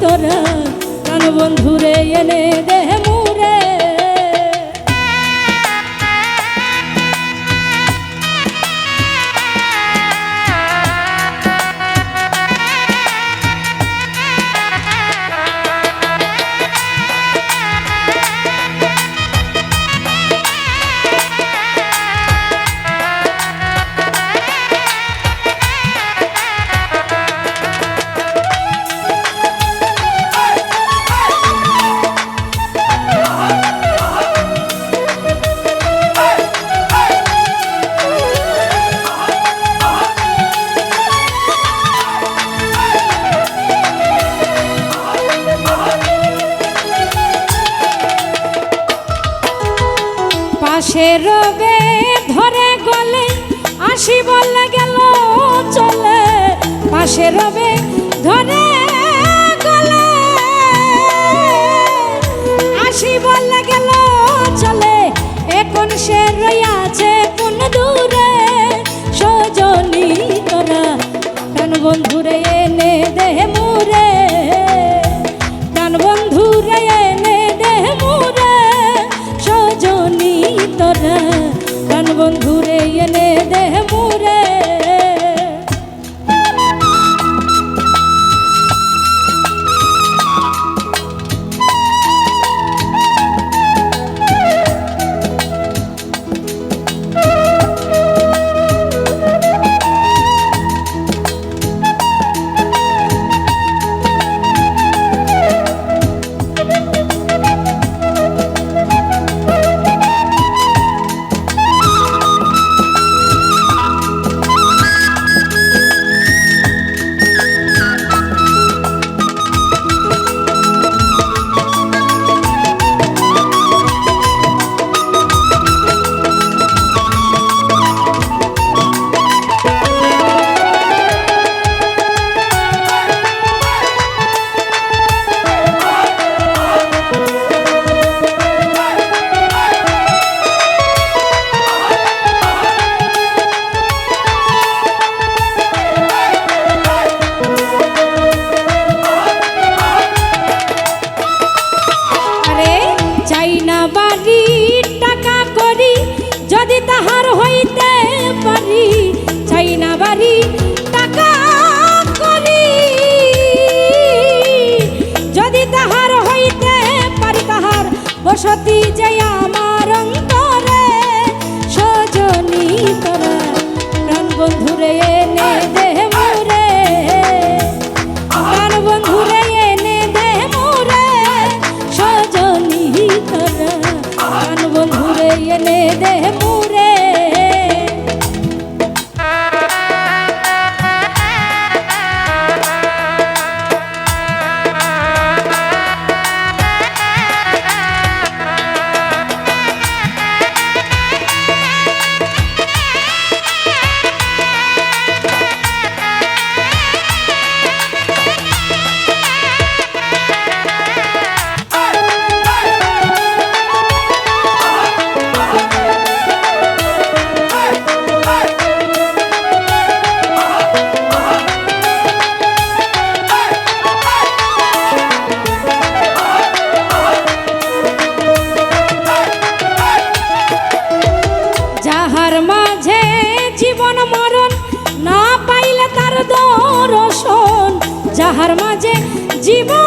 তোরা কান বন্ধুরে এনে দেহ দাসে রোগে ধরে গলে আসি বলে গেল চলে। পাশে রবে ধরে মনে দেহ हर मज़े जीवन